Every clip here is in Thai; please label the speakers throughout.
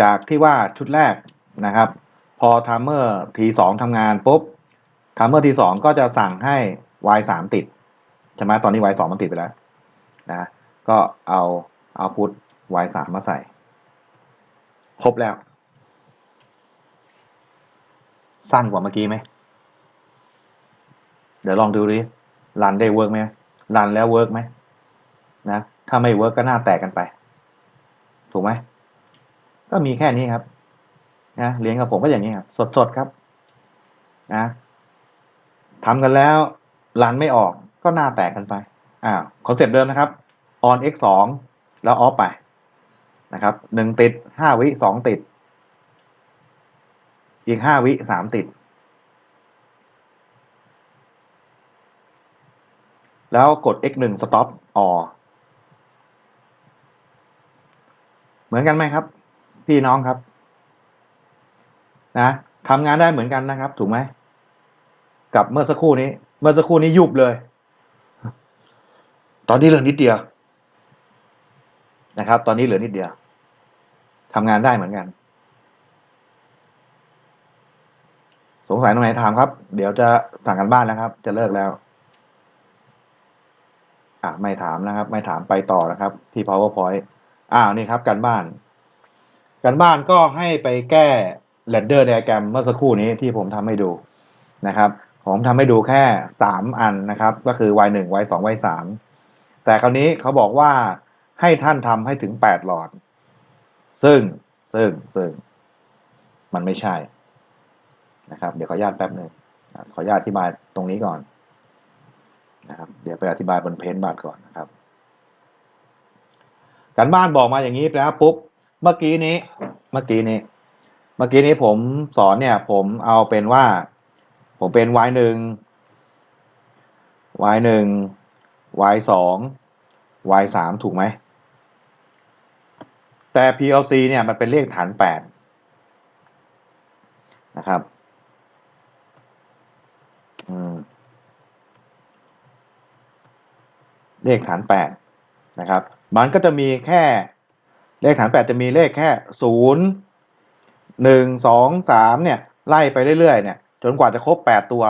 Speaker 1: จากที่ว่าชุดแรกนะครับ พอ timer T2 ทำงานปุ๊บ timer T2 ก็จะสั่งให้ Y3 ติดใช่ไหมตอนนี้ Y2 มันติดไปแล้วนะก็เอาเอาพุท Y3 มาใส่ ครบแล้ว สั้นกว่าเมื่อกี้ไหมเดี๋ยวลองดูดิรันได้เวิร์กไหมรันแล้วเวิร์กไหมนะถ้าไม่เวิร์กก็หน้าแตกกันไป ถูกไหม ก็มีแค่นี้ครับนะเรียนกับผมก็อย่างนี้ครับสดๆครับนะทำกันแล้วรันไม่ออกก็หน้าแตกกันไปอ่าคอนเซ็ปต์เดิมนะครับ on x สองแล้ว off ไปนะครับหนึ่งติดห้าวิสองติด อีกห้าวิสามติด แล้วกด x หนึ่ง stop or เหมือนกันไหมครับ พี่น้องครับ นะทำงานได้เหมือนกันนะครับ ถูกไหมกับเมื่อสักครู่นี้ เมื่อสักครู่นี้ยุบเลย ตอนนี้เหลือนิดเดียวนะครับ ตอนนี้เหลือนิดเดียวทำงานได้เหมือนกัน สงสัยตรงไหนถามครับ เดี๋ยวจะสั่งกันบ้านแล้วครับ จะเลิกแล้วอะไม่ถามนะครับ ไม่ถามไปต่อนะครับ ที่ powerpoint อ้าวนี่ครับ การบ้าน การบ้านก็ให้ไปแก้ render diagram เมื่อสักครู่นี้ที่ผมทำให้ดูนะครับ ผมทำให้ดูแค่สามอันนะครับ ก็คือ y หนึ่ง y สอง y สามแต่คราวนี้เขาบอกว่าให้ท่านทำให้ถึงแปดหลอด ซึ่งซึ่งซึ่งมันไม่ใช่นะครับ เดี๋ยวขออนุญาตแป๊บหนึ่งขออนุญาตอธิบายตรงนี้ก่อนนะครับ เดี๋ยวไปอธิบายบนเพนบัตก่อนนะครับ การบ้านบอกมาอย่างนี้แล้วปุ๊บ มื่อกี้นี้ เมื่อกี้นี้ เมื่อกี้นี้ผมสอนเนี่ย ผมเอาเป็นว่า ผมเป็น y หนึ่ง y หนึ่ง y สอง y สามถูกไหม แต่ PLC เนี่ยมันเป็นเลขฐานแปดนะครับอืมเลขฐานแปดนะครับ มันก็จะมีแค่ เลขฐานแปดจะมีเลขแค่ศูนย์หนึ่งสองสามเนี่ย ไล่ไปเรื่อยๆ เนี่ย จนกว่าจะครบแปดตัว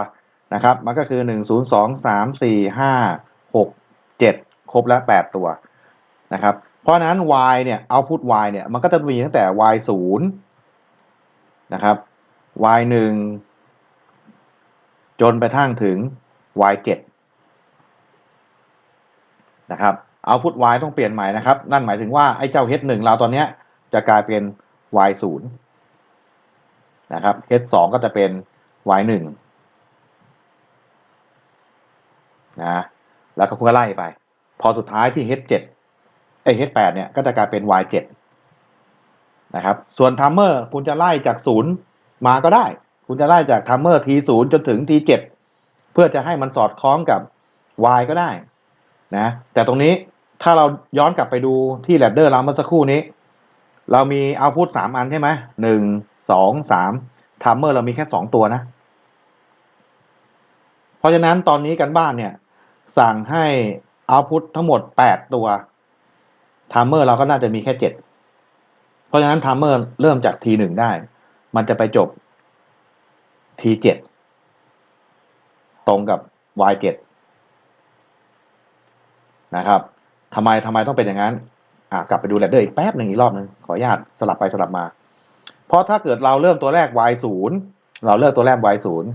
Speaker 1: นะครับ มันก็คือหนึ่งศูนย์สองสามสี่ห้าหกเจ็ดครบแล้วแปดตัวนะครับ เพราะนั้น y เนี่ย output y เนี่ย มันก็จะมีตั้งแต่ y ศูนะครับ y หนึ่งจนไปทั้งถึง y เจ็ดนะครับ output y ต้องเปลี่ยนใหม่นะครับ นั่นหมายถึงว่าไอ้เจ้า h หนึ่งเราตอนเนี้ยจะกลายเป็น y ศูนย์นะครับ h สองก็จะเป็น y หนึ่งนะแล้วก็คุณก็ไล่ไป พอสุดท้ายที่ h เจ็ดไอ้ h แปดเนี่ยก็จะกลายเป็น y เจ็ดนะครับ ส่วน timer คุณจะไล่จากศูนย์มาก็ได้ คุณจะไล่จาก timer t ศูนย์จนถึง t เจ็ดเพื่อจะให้มันสอดคล้องกับ y ก็ได้นะแต่ตรงนี้ ถ้าเราย้อนกลับไปดูที่แรดเดอร์เราเมื่อสักครู่นี้ เรามีเอาพุทสามอันใช่ไหมหนึ่งสองสามทัมเมอร์เรามีแค่สองตัวนะ เพราะฉะนั้นตอนนี้กันบ้านเนี่ย สั่งให้เอาพุททั้งหมดแปดตัวทัมเมอร์เราก็น่าจะมีแค่เจ็ดเพราะฉะนั้นทัมเมอร์เริ่มจากทีหนึ่งได้ มันจะไปจบทีเจ็ดตรงกับ y เจ็ดนะครับ ทำไมทำไมต้องเป็นอย่างนั้นอะกลับไปดูแรดเดอร์อีกแป๊บหนึ่งอีกรอบหนึ่งขออนุญาตสลับไปสลับมา เพราะถ้าเกิดเราเริ่มตัวแรก y ศูนย์เราเลือกตัวแรก y ศูนย์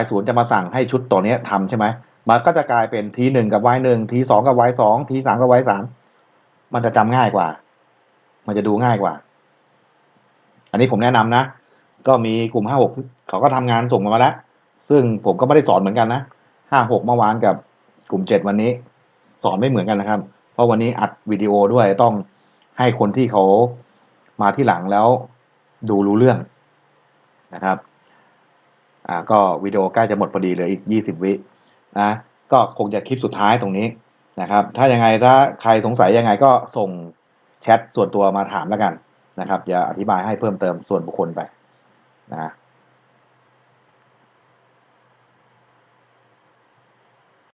Speaker 1: y ศูนย์จะมาสั่งให้ชุดตัวนี้ทำใช่ไหมมันก็จะกลายเป็น t หนึ่งกับ y หนึ่ง t สองกับ y สอง t สามกับ y สามมันจะจำง่ายกว่า มันจะดูง่ายกว่า อันนี้ผมแนะนำนะ ก็มีกลุ่มห้าหกเขาก็ทำงานส่งมาแล้ว ซึ่งผมก็ไม่ได้สอนเหมือนกันนะห้าหกเมื่อวานกับกลุ่มเจ็ดวันนี้ สอนไม่เหมือนกันนะครับ เพราะวันนี้อัดวิดีโอด้วยต้องให้คนที่เขามาที่หลังแล้วดูรู้เรื่องนะครับ อ่าก็วิดีโอใกล้จะหมดพอดีเหลืออีกยี่สิบวินะก็คงจะคลิปสุดท้ายตรงนี้นะครับ ถ้ายังไงถ้าใครสงสัยยังไงก็ส่งแชทส่วนตัวมาถามแล้วกันนะครับอย่าอธิบายให้เพิ่มเติมส่วนบุคคลไปนะ